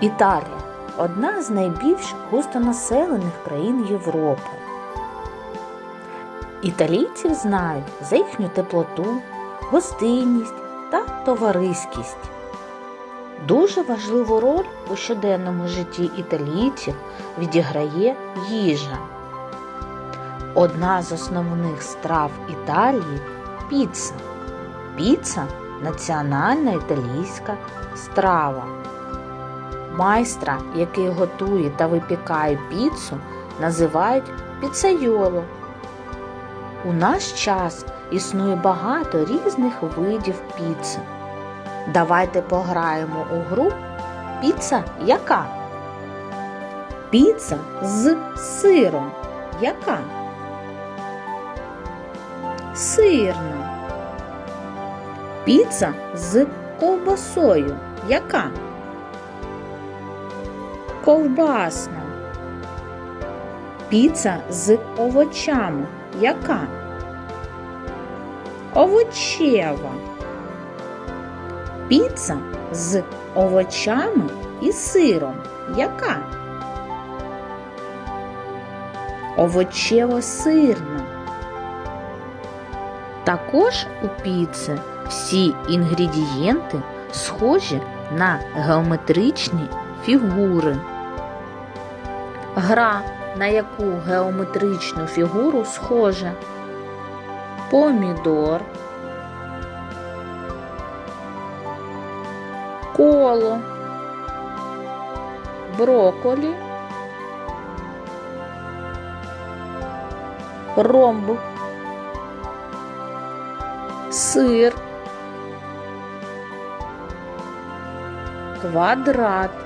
Італія одна з найбільш густонаселених країн Європи. Італійців знають за їхню теплоту, гостинність та товариськість. Дуже важливу роль у щоденному житті італійців відіграє їжа. Одна з основних страв Італії піца. Піца національна італійська страва. Майстра, який готує та випікає піцу, називають піцайоло. У наш час існує багато різних видів піци. Давайте пограємо у гру Піца яка? Піца з сиром. Яка? Сирна. Піца з ковбасою. Яка? Ковбасна. Піца з овочами. Яка? Овочева. Піца з овочами і сиром. Яка? Овочево-сирна. Також у піци всі інгредієнти схожі на геометричні фігури. Гра, на яку геометричну фігуру схожа помідор, коло, броколі, ромб, сир, квадрат,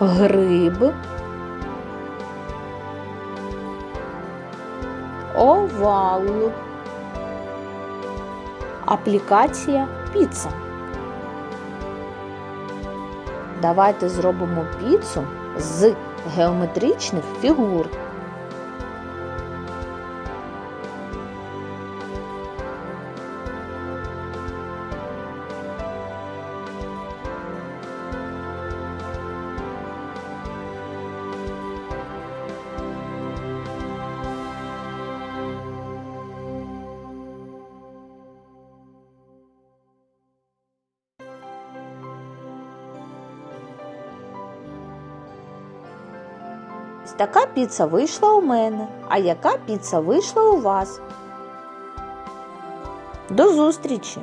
гриб, овал, аплікація піца. Давайте зробимо піцу з геометричних фігур. Така піца вийшла у мене. А яка піца вийшла у вас? До зустрічі!